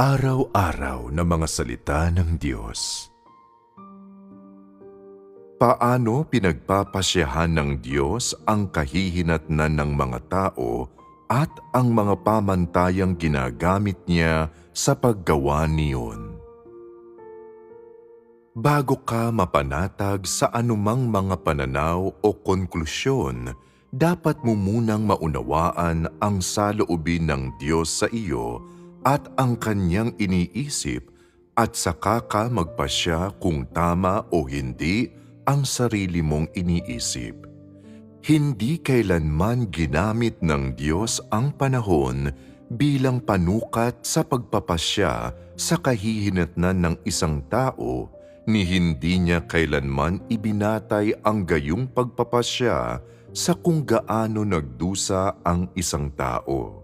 Araw-araw na mga salita ng Diyos. Paano pinagpapasyahan ng Diyos ang kahihinatnan ng mga tao at ang mga pamantayang ginagamit niya sa paggawa niyon? Bago ka mapanatag sa anumang mga pananaw o konklusyon, dapat mo munang maunawaan ang saloobin ng Diyos sa iyo at ang kanyang iniisip at saka ka magpasya kung tama o hindi ang sarili mong iniisip. Hindi kailanman ginamit ng Diyos ang panahon bilang panukat sa pagpapasya sa kahihinatnan ng isang tao ni hindi niya kailanman ibinatay ang gayong pagpapasya sa kung gaano nagdusa ang isang tao.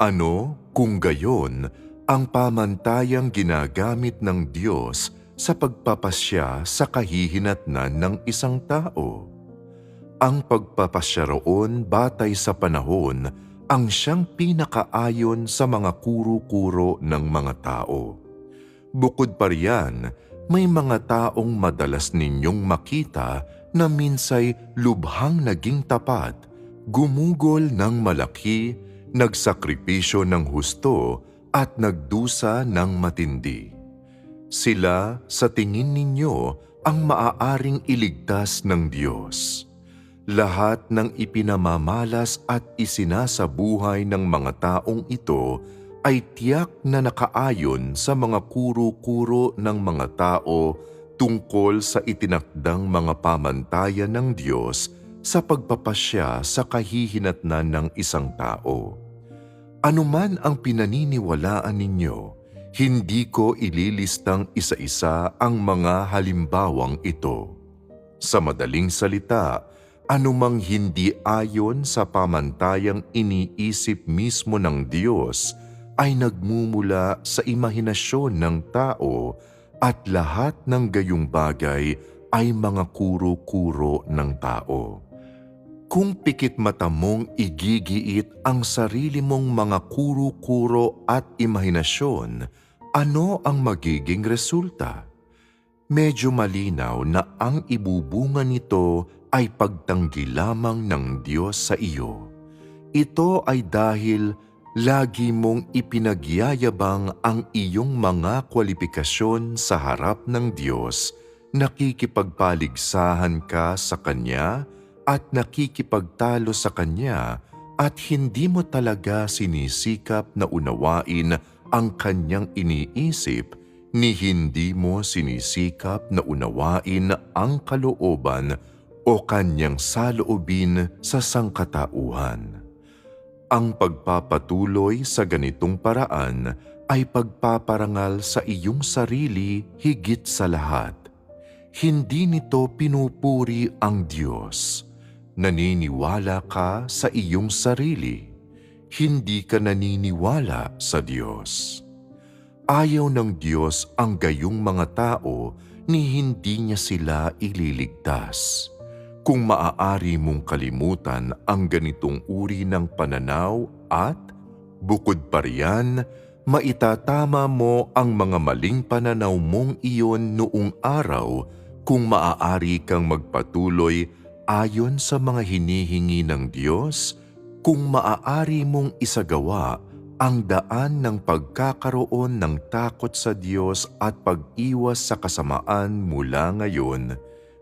Ano kung gayon ang pamantayang ginagamit ng Diyos sa pagpapasya sa kahihinatnan ng isang tao? Ang pagpapasya roon batay sa panahon ang siyang pinakaayon sa mga kuro-kuro ng mga tao. Bukod pa riyan, may mga taong madalas ninyong makita na minsay lubhang naging tapat, gumugol ng malaki, nagsakripisyo ng husto at nagdusa ng matindi. Sila sa tingin ninyo ang maaaring iligtas ng Diyos. Lahat ng ipinamamalas at isinasabuhay ng mga taong ito ay tiyak na nakaayon sa mga kuro-kuro ng mga tao tungkol sa itinakdang mga pamantayan ng Diyos sa pagpapasya sa kahihinatnan ng isang tao. Anuman ang pinaniniwalaan ninyo, hindi ko ililistang isa-isa ang mga halimbawang ito. Sa madaling salita, anumang hindi ayon sa pamantayang iniisip mismo ng Diyos ay nagmumula sa imahinasyon ng tao at lahat ng gayong bagay ay mga kuro-kuro ng tao. Kung pikit mata mong igigiit ang sarili mong mga kuro-kuro at imahinasyon, ano ang magiging resulta? Medyo malinaw na ang ibubunga nito ay pagtanggi lamang ng Diyos sa iyo. Ito ay dahil lagi mong ipinagyayabang ang iyong mga kwalifikasyon sa harap ng Diyos, nakikipagpaligsahan ka sa Kanya at nakikipagtalo sa Kanya at hindi mo talaga sinisikap na unawain ang Kanyang iniisip ni hindi mo sinisikap na unawain ang kalooban o Kanyang saloobin sa sangkatauhan. Ang pagpapatuloy sa ganitong paraan ay pagpaparangal sa iyong sarili higit sa lahat. Hindi nito pinupuri ang Diyos. Naniniwala ka sa iyong sarili. Hindi ka naniniwala sa Diyos. Ayaw ng Diyos ang gayong mga tao ni hindi niya sila ililigtas kung maaari mong kalimutan ang ganitong uri ng pananaw at, bukod pa riyan, maitatama mo ang mga maling pananaw mong iyon noong araw kung maaari kang magpatuloy ayon sa mga hinihingi ng Diyos, kung maaari mong isagawa ang daan ng pagkakaroon ng takot sa Diyos at pag-iwas sa kasamaan mula ngayon,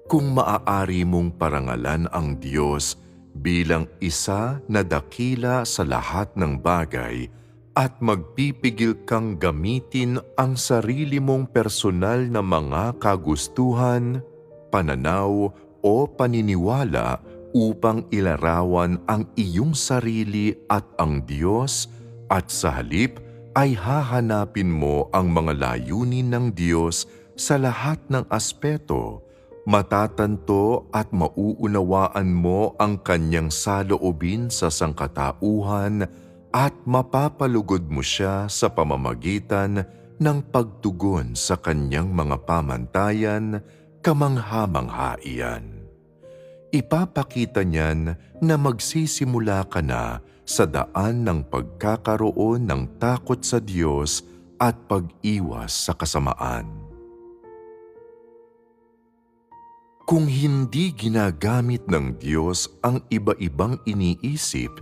kung maaari mong parangalan ang Diyos bilang isa na dakila sa lahat ng bagay at magpipigil kang gamitin ang sarili mong personal na mga kagustuhan, pananaw o paniniwala upang ilarawan ang iyong sarili at ang Diyos at sa halip ay hahanapin mo ang mga layunin ng Diyos sa lahat ng aspeto matatanto at mauunawaan mo ang kanyang saloobin sa sangkatauhan at mapapalugod mo siya sa pamamagitan ng pagtugon sa kanyang mga pamantayan kamangha-manghaian. Ipapakita niyan na magsisimula ka na sa daan ng pagkakaroon ng takot sa Diyos at pag-iwas sa kasamaan. Kung hindi ginagamit ng Diyos ang iba-ibang iniisip,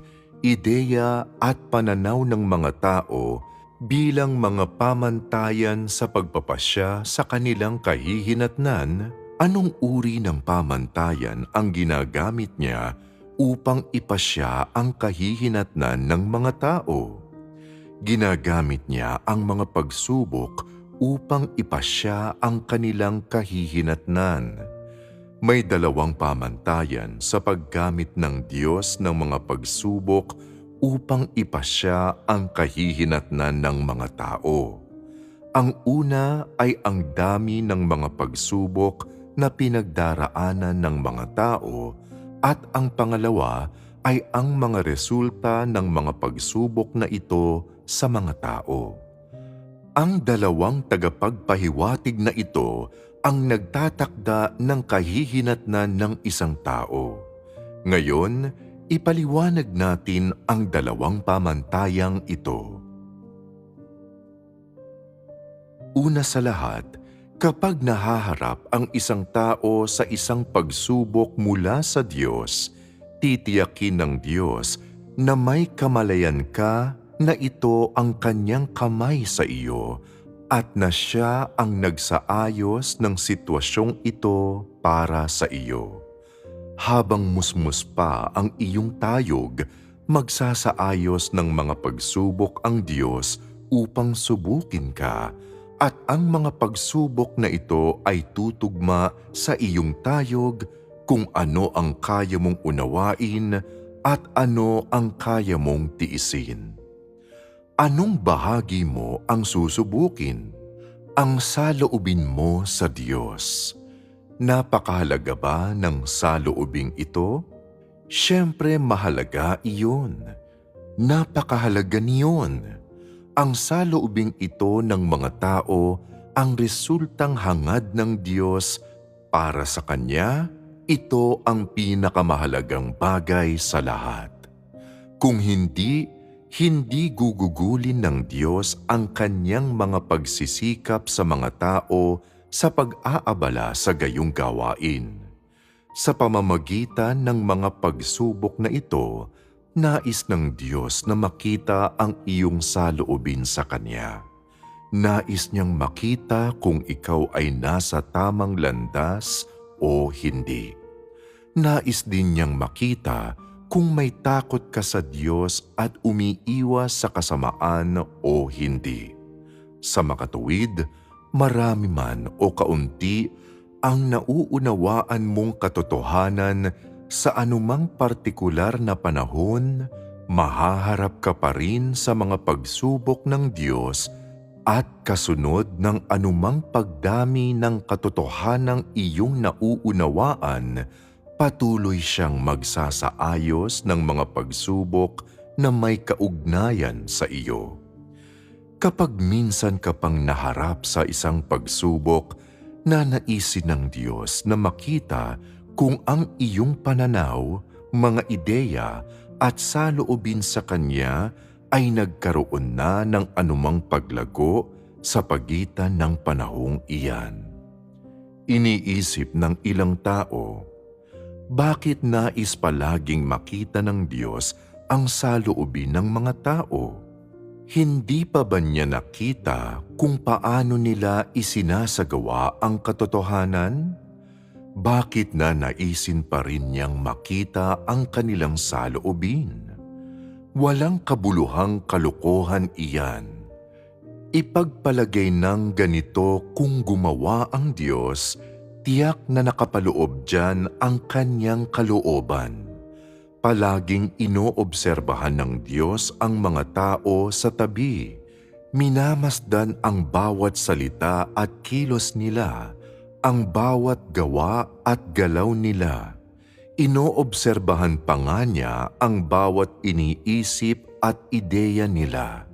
ideya at pananaw ng mga tao bilang mga pamantayan sa pagpapasya sa kanilang kahihinatnan, anong uri ng pamantayan ang ginagamit niya upang ipasya ang kahihinatnan ng mga tao? Ginagamit niya ang mga pagsubok upang ipasya ang kanilang kahihinatnan. May dalawang pamantayan sa paggamit ng Diyos ng mga pagsubok upang ipasya ang kahihinatnan ng mga tao. Ang una ay ang dami ng mga pagsubok na pinagdaraanan ng mga tao at ang pangalawa ay ang mga resulta ng mga pagsubok na ito sa mga tao. Ang dalawang tagapagpahiwatig na ito ang nagtatakda ng kahihinatnan ng isang tao. Ngayon, ipaliwanag natin ang dalawang pamantayang ito. Una sa lahat, kapag nahaharap ang isang tao sa isang pagsubok mula sa Diyos, titiyakin ng Diyos na may kamalayan ka na ito ang kanyang kamay sa iyo at na siya ang nagsaayos ng sitwasyong ito para sa iyo. Habang musmus pa ang iyong tayog, magsasaayos ng mga pagsubok ang Diyos upang subukin ka at ang mga pagsubok na ito ay tutugma sa iyong tayog kung ano ang kaya mong unawain at ano ang kaya mong tiisin. Anong bahagi mo ang susubukin? Ang saloobin mo sa Diyos. Napakahalaga ba ng saloobing ito? Siyempre mahalaga iyon. Napakahalaga niyon. Ang saloobing ito ng mga tao ang resultang hangad ng Diyos para sa Kanya, ito ang pinakamahalagang bagay sa lahat. Kung hindi, hindi gugugulin ng Diyos ang kanyang mga pagsisikap sa mga tao sa pag-aabala sa gayong gawain. Sa pamamagitan ng mga pagsubok na ito, nais ng Diyos na makita ang iyong saloobin sa Kanya. Nais niyang makita kung ikaw ay nasa tamang landas o hindi. Nais din niyang makita kung may takot ka sa Diyos at umiiwas sa kasamaan o hindi. Sa makatuwid, marami man o kaunti ang nauunawaan mong katotohanan sa anumang partikular na panahon, mahaharap ka pa rin sa mga pagsubok ng Diyos at kasunod ng anumang pagdami ng katotohanang iyong nauunawaan patuloy siyang magsasaayos ng mga pagsubok na may kaugnayan sa iyo. Kapag minsan ka pang naharap sa isang pagsubok, na naisin ng Diyos na makita kung ang iyong pananaw, mga ideya at saloobin sa Kanya ay nagkaroon na ng anumang paglago sa pagitan ng panahong iyan. Iniisip ng ilang tao, bakit nais palaging makita ng Diyos ang saloobin ng mga tao? Hindi pa ba niya nakita kung paano nila isinasagawa ang katotohanan? Bakit na naisin pa rin niyang makita ang kanilang saloobin? Walang kabuluhang kalokohan iyan. Ipagpalagay ng ganito kung gumawa ang Diyos, tiyak na nakapaloob dyan ang kanyang kalooban. Palaging inoobserbahan ng Diyos ang mga tao sa tabi. Minamasdan ang bawat salita at kilos nila, ang bawat gawa at galaw nila. Inoobserbahan pa nga niya ang bawat iniisip at ideya nila.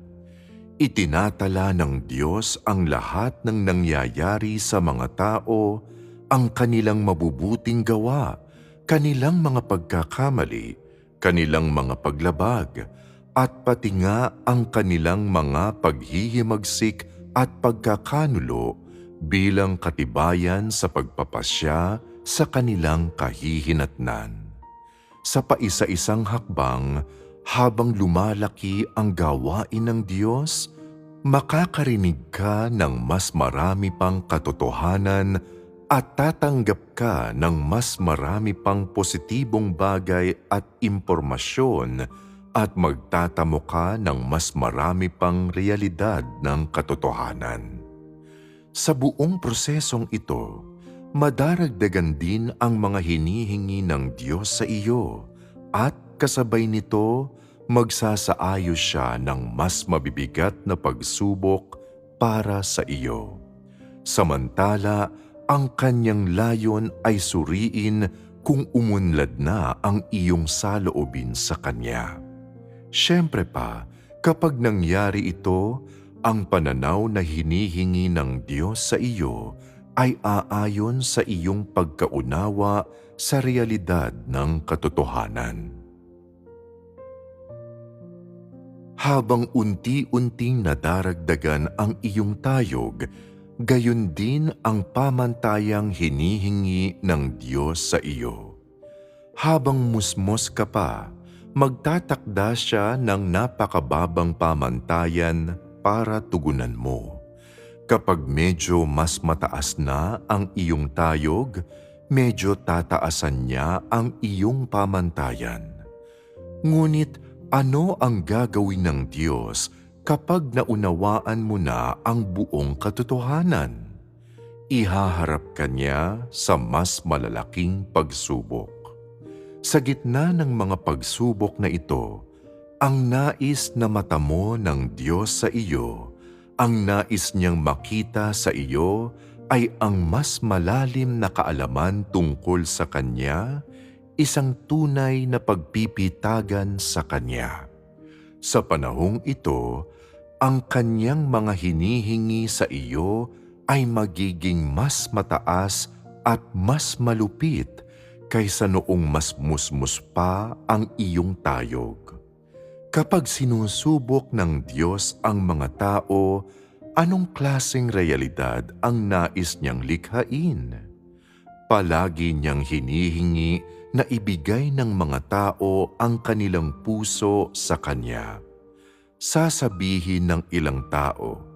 Itinatala ng Diyos ang lahat ng nangyayari sa mga tao, ang kanilang mabubuting gawa, kanilang mga pagkakamali, kanilang mga paglabag, at pati nga ang kanilang mga paghihimagsik at pagkakanulo bilang katibayan sa pagpapasya sa kanilang kahihinatnan. Sa paisa-isang hakbang, habang lumalaki ang gawain ng Diyos, makakarinig ka ng mas marami pang katotohanan at tatanggap ka ng mas marami pang positibong bagay at impormasyon at magtatamo ka ng mas marami pang realidad ng katotohanan. Sa buong prosesong ito, madaragdagan din ang mga hinihingi ng Diyos sa iyo at kasabay nito, magsasaayos siya ng mas mabibigat na pagsubok para sa iyo. Samantala, ang kanyang layon ay suriin kung umunlad na ang iyong saloobin sa kanya. Siyempre pa, kapag nangyari ito, ang pananaw na hinihingi ng Diyos sa iyo ay aayon sa iyong pagkaunawa sa realidad ng katotohanan. Habang unti-unting nadaragdagan ang iyong tayog, gayon din ang pamantayang hinihingi ng Diyos sa iyo. Habang musmos ka pa, magtatakda siya ng napakababang pamantayan para tugunan mo. Kapag medyo mas mataas na ang iyong tayog, medyo tataasan niya ang iyong pamantayan. Ngunit ano ang gagawin ng Diyos kapag naunawaan mo na ang buong katotohanan? Ihaharap ka niya sa mas malalaking pagsubok. Sa gitna ng mga pagsubok na ito, ang nais na mata mo ng Diyos sa iyo, ang nais niyang makita sa iyo ay ang mas malalim na kaalaman tungkol sa Kanya isang tunay na pagpipitagan sa Kanya. Sa panahong ito, ang Kanyang mga hinihingi sa iyo ay magiging mas mataas at mas malupit kaysa noong mas musmus pa ang iyong tayog. Kapag sinusubok ng Diyos ang mga tao, anong klaseng realidad ang nais niyang likhain? Palagi niyang hinihingi na ibigay ng mga tao ang kanilang puso sa Kanya. Sasabihin ng ilang tao,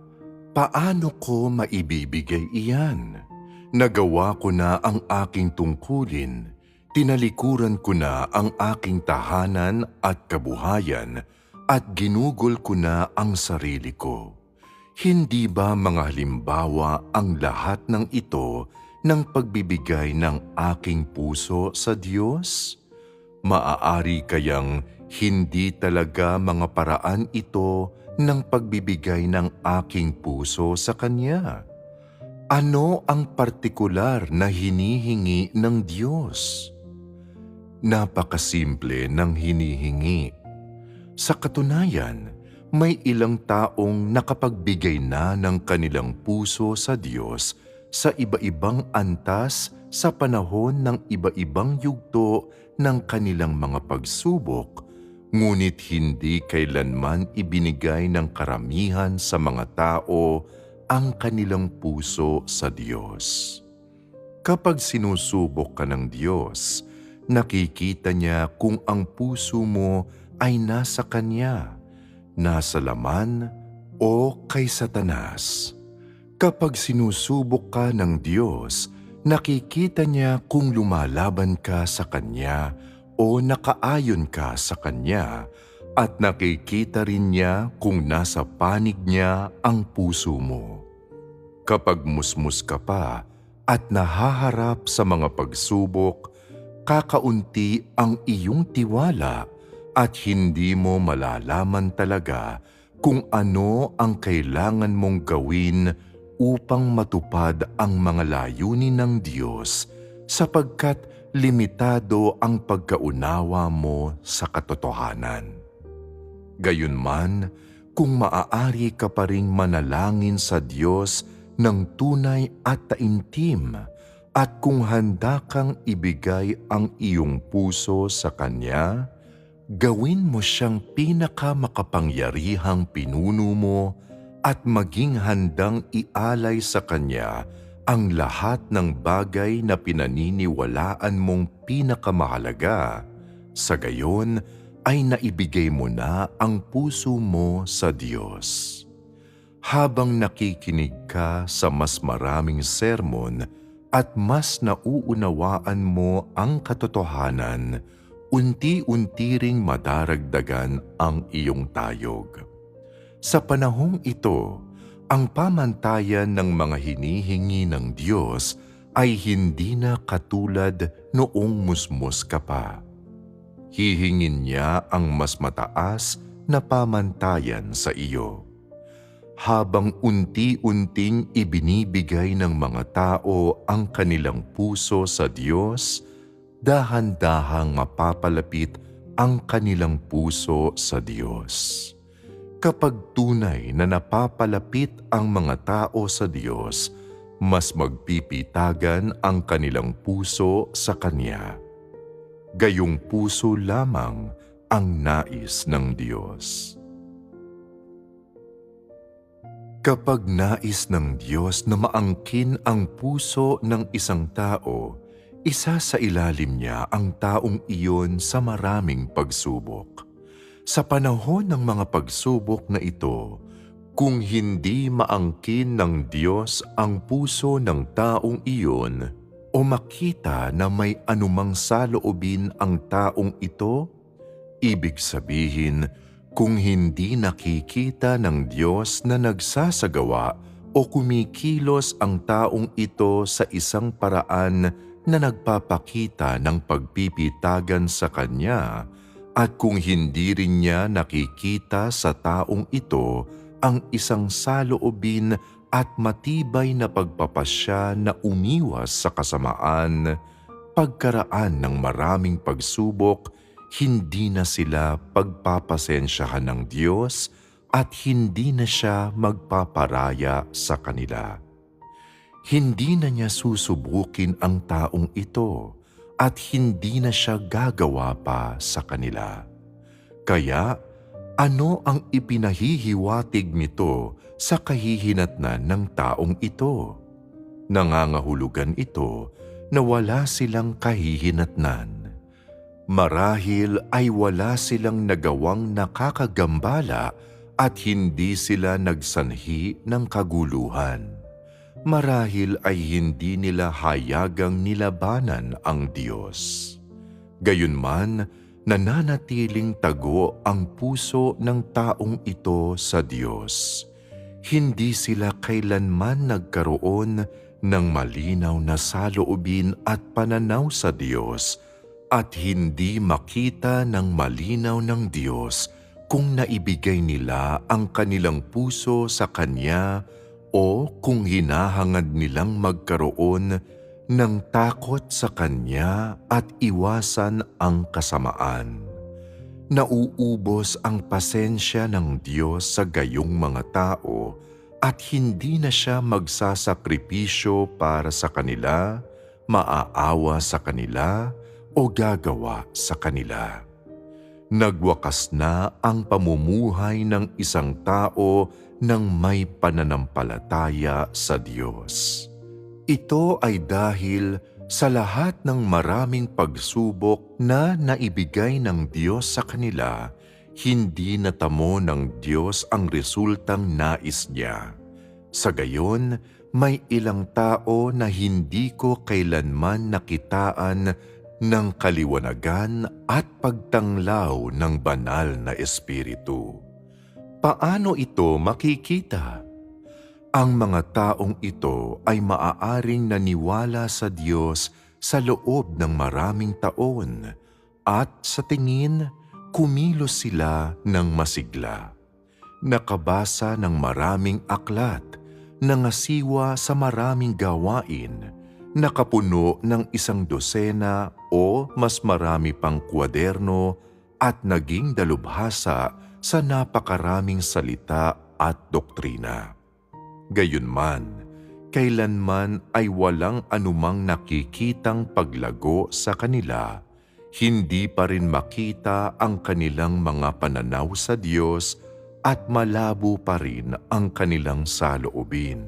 Paano ko maibibigay iyan? Nagawa ko na ang aking tungkulin, tinalikuran ko na ang aking tahanan at kabuhayan, at ginugol ko na ang sarili ko. Hindi ba mga halimbawa ang lahat ng ito ng pagbibigay ng aking puso sa Diyos? Maaari kayang hindi talaga mga paraan ito ng pagbibigay ng aking puso sa Kanya? Ano ang partikular na hinihingi ng Diyos? Napakasimple ng hinihingi. Sa katunayan, may ilang taong nakapagbigay na ng kanilang puso sa Diyos sa iba-ibang antas sa panahon ng iba-ibang yugto ng kanilang mga pagsubok, ngunit hindi kailanman ibinigay ng karamihan sa mga tao ang kanilang puso sa Diyos. Kapag sinusubok ka ng Diyos, nakikita niya kung ang puso mo ay nasa Kanya, nasa laman o kay Satanas. Kapag sinusubok ka ng Diyos, nakikita niya kung lumalaban ka sa Kanya o nakaayon ka sa Kanya at nakikita rin niya kung nasa panig niya ang puso mo. Kapag musmus ka pa at nahaharap sa mga pagsubok, kakaunti ang iyong tiwala at hindi mo malalaman talaga kung ano ang kailangan mong gawin upang matupad ang mga layunin ng Diyos sapagkat limitado ang pagkaunawa mo sa katotohanan. Gayunman, kung maaari ka pa ring manalangin sa Diyos ng tunay at taimtim at kung handa kang ibigay ang iyong puso sa Kanya, gawin mo siyang pinakamakapangyarihang pinuno mo at maging handang ialay sa Kanya ang lahat ng bagay na pinaniniwalaan mong pinakamahalaga. Sa gayon ay naibigay mo na ang puso mo sa Diyos. Habang nakikinig ka sa mas maraming sermon at mas nauunawaan mo ang katotohanan, unti-unti ring madaragdagan ang iyong tayog. Sa panahong ito, ang pamantayan ng mga hinihingi ng Diyos ay hindi na katulad noong musmus ka pa. Hihingin niya ang mas mataas na pamantayan sa iyo. Habang unti-unting ibinibigay ng mga tao ang kanilang puso sa Diyos, dahan-dahang mapapalapit ang kanilang puso sa Diyos. Kapag tunay na napapalapit ang mga tao sa Diyos, mas magpipitagan ang kanilang puso sa Kanya. Gayong puso lamang ang nais ng Diyos. Kapag nais ng Diyos na maangkin ang puso ng isang tao, isa sa ilalim niya ang taong iyon sa maraming pagsubok. Sa panahon ng mga pagsubok na ito, kung hindi maangkin ng Diyos ang puso ng taong iyon o makita na may anumang saloobin ang taong ito, ibig sabihin kung hindi nakikita ng Diyos na nagsasagawa o kumikilos ang taong ito sa isang paraan na nagpapakita ng pagpipitagan sa Kanya at kung hindi rin niya nakikita sa taong ito ang isang saloobin at matibay na pagpapasya na umiwas sa kasamaan, pagkaraan ng maraming pagsubok, hindi na sila pagpapasensyahan ng Diyos at hindi na siya magpaparaya sa kanila. Hindi na niya susubukin ang taong ito at hindi na siya gagawa pa sa kanila. Kaya ano ang ipinahihiwatig nito sa kahihinatnan ng taong ito? Nangangahulugan ito na wala silang kahihinatnan. Marahil ay wala silang nagawang nakakagambala at hindi sila nagsanhi ng kaguluhan. Marahil ay hindi nila hayagang nilabanan ang Diyos. Gayunman, nananatiling tago ang puso ng taong ito sa Diyos. Hindi sila kailanman nagkaroon ng malinaw na saloobin at pananaw sa Diyos at hindi makita ng malinaw ng Diyos kung naibigay nila ang kanilang puso sa Kanya o kung hinahangad nilang magkaroon ng takot sa Kanya at iwasan ang kasamaan. Nauubos ang pasensya ng Diyos sa gayong mga tao at hindi na siya magsasakripisyo para sa kanila, maaawa sa kanila, o gagawa sa kanila. Nagwakas na ang pamumuhay ng isang tao ng may pananampalataya sa Diyos. Ito ay dahil sa lahat ng maraming pagsubok na naibigay ng Diyos sa kanila, hindi natamo ng Diyos ang resultang nais niya. Sa gayon, may ilang tao na hindi ko kailanman nakitaan ng kaliwanagan at pagtanglaw ng banal na espiritu. Paano ito makikita? Ang mga taong ito ay maaaring naniwala sa Diyos sa loob ng maraming taon at sa tingin, kumilos sila ng masigla. Nakabasa ng maraming aklat, nangasiwa sa maraming gawain, nakapuno ng isang dosena o mas marami pang kwaderno at naging dalubhasa sa napakaraming salita at doktrina. Gayunman, kailanman ay walang anumang nakikitang paglago sa kanila, hindi pa rin makita ang kanilang mga pananaw sa Diyos at malabo pa rin ang kanilang saloobin.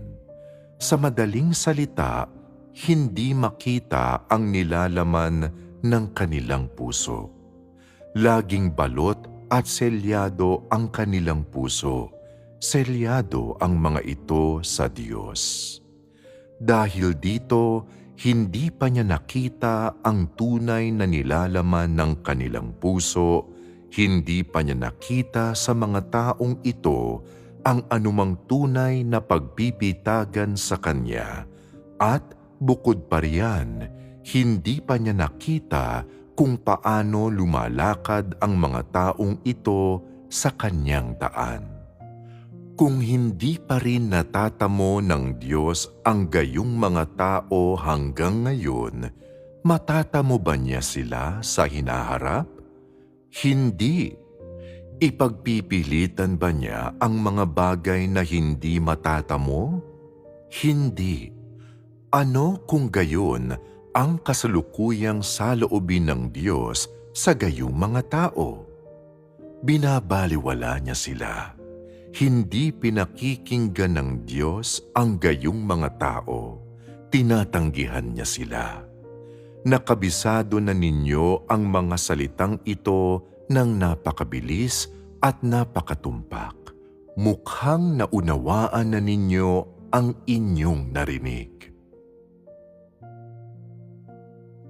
Sa madaling salita, hindi makita ang nilalaman ng kanilang puso. Laging balot at selyado ang kanilang puso. Selyado ang mga ito sa Diyos. Dahil dito, hindi pa niya nakita ang tunay na nilalaman ng kanilang puso, hindi pa niya nakita sa mga taong ito ang anumang tunay na pagpipitagan sa kanya at bukod pa riyan, hindi pa niya nakita kung paano lumalakad ang mga taong ito sa kanyang daan. Kung hindi pa rin natatamo ng Diyos ang gayong mga tao hanggang ngayon, matatamo ba niya sila sa hinaharap? Hindi. Ipagpipilitan ba niya ang mga bagay na hindi matatamo? Hindi. Ano kung gayon ang kasalukuyang saloobin ng Diyos sa gayong mga tao? Binabaliwala niya sila hindi pinakikinggan ng Diyos ang gayong mga tao. Tinatanggihan niya sila. Nakabisado na ninyo ang mga salitang ito ng napakabilis at napakatumpak. Mukhang naunawaan na ninyo ang inyong narinig.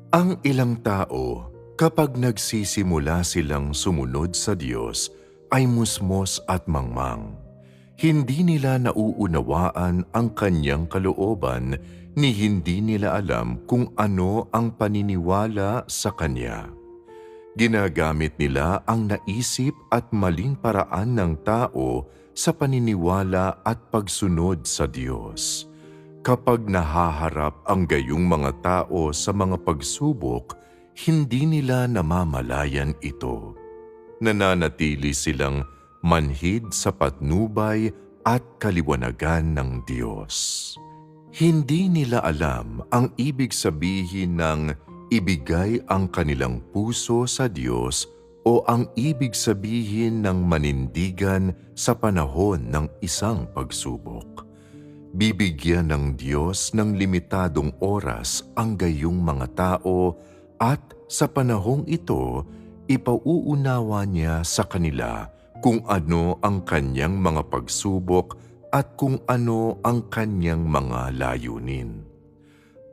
Ang ilang tao, kapag nagsisimula silang sumunod sa Diyos, ay musmos at mangmang. Hindi nila nauunawaan ang kanyang kalooban ni hindi nila alam kung ano ang paniniwala sa kanya. Ginagamit nila ang naisip at maling paraan ng tao sa paniniwala at pagsunod sa Diyos. Kapag nahaharap ang gayong mga tao sa mga pagsubok, hindi nila namamalayan ito nananatili silang manhid sa patnubay at kaliwanagan ng Diyos. Hindi nila alam ang ibig sabihin ng ibigay ang kanilang puso sa Diyos o ang ibig sabihin ng manindigan sa panahon ng isang pagsubok. Bibigyan ng Diyos ng limitadong oras ang gayong mga tao at sa panahong ito, ipauunawa niya sa kanila kung ano ang kanyang mga pagsubok at kung ano ang kanyang mga layunin.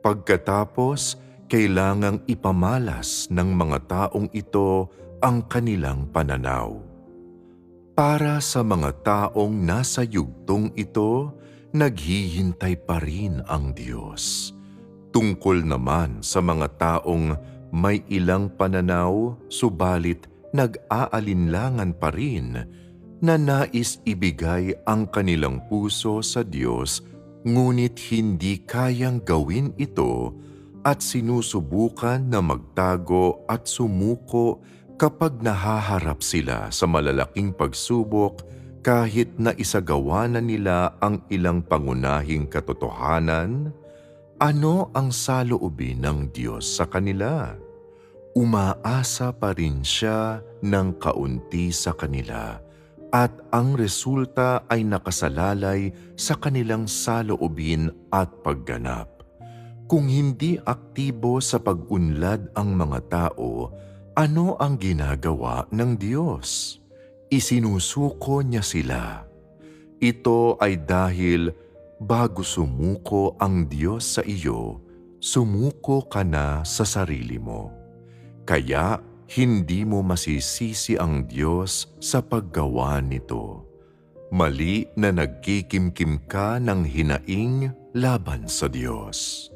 Pagkatapos, kailangang ipamalas ng mga taong ito ang kanilang pananaw. Para sa mga taong nasa yugtong ito, naghihintay pa rin ang Diyos. Tungkol naman sa mga taong may ilang pananaw subalit nag-aalinlangan pa rin na nais ibigay ang kanilang puso sa Diyos ngunit hindi kayang gawin ito at sinusubukan na magtago at sumuko kapag nahaharap sila sa malalaking pagsubok kahit na isagawa na nila ang ilang pangunahing katotohanan, ano ang saloobin ng Diyos sa kanila? Umaasa pa rin siya ng kaunti sa kanila at ang resulta ay nakasalalay sa kanilang saloobin at pagganap. Kung hindi aktibo sa pag-unlad ang mga tao, ano ang ginagawa ng Diyos? Isinusuko niya sila. Ito ay dahil bago sumuko ang Diyos sa iyo, sumuko ka na sa sarili mo. Kaya hindi mo masisisi ang Diyos sa paggawa nito. Mali na nagkikimkim ka ng hinaing laban sa Diyos.